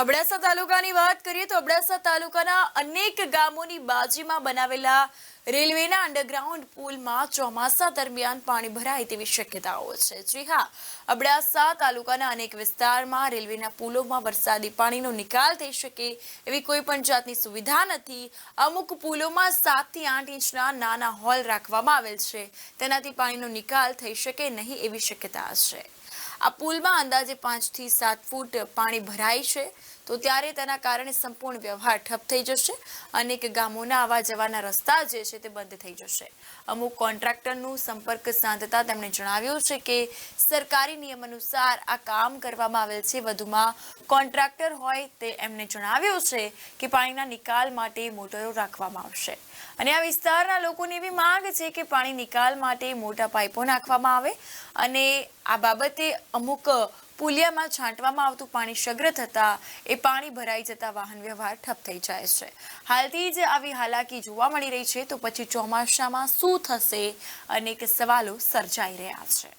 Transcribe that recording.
અબડાસા તાલુકાની વાત કરીએ તો અબડાસા તાલુકાના અનેક ગામોની બાજુમાં બનાવેલા રેલવેના અંડરગ્રાઉન્ડ પુલમાં ચોમાસા દરમિયાન પાણી ભરાય તેવી શક્યતાઓ છે. જી હા, અબડાસા તાલુકાના અનેક વિસ્તારમાં રેલવેના પુલોમાં વરસાદી પાણીનો નિકાલ થઈ શકે એવી કોઈ પણ જાતની સુવિધા નથી. અમુક પુલોમાં સાતથી આઠ ઇંચના નાના હોલ રાખવામાં આવેલ છે. તેનાથી પાણીનો નિકાલ થઈ શકે નહીં એવી શક્યતા છે. આ પુલમાં અંદાજે પાંચથી સાત ફૂટ પાણી ભરાય છે. તો ત્યારે તેના કારણે સંપૂર્ણ વ્યવહાર ઠપ થઈ જશે. અનેક ગામોના આવા જવાના રસ્તા જે છે તે બંધ થઈ જશે. અમુક કોન્ટ્રાક્ટરનું સંપર્ક સાધતા તેમણે જણાવ્યું છે કે સરકારી નિયમ અનુસાર આ કામ કરવામાં આવેલ છે. વધુમાં કોન્ટ્રાક્ટર હોય તે એમને જણાવ્યું છે કે પાણીના નિકાલ માટે મોટરો રાખવામાં આવશે. અને આ વિસ્તારના લોકોની એવી માંગ છે કે પાણી નિકાલ માટે મોટા પાઇપો નાખવામાં આવે. અને આ બાબતે અમુક પુલિયામાં છાંટવામાં આવતું પાણી શગ્ર થતાં એ પાણી ભરાઈ જતા વાહન વ્યવહાર ઠપ થઈ જાય છે. હાલથી જ આવી હાલાકી જોવા મળી રહી છે, તો પછી ચોમાસામાં શું થશે? અનેક સવાલો સર્જાઈ રહ્યા છે.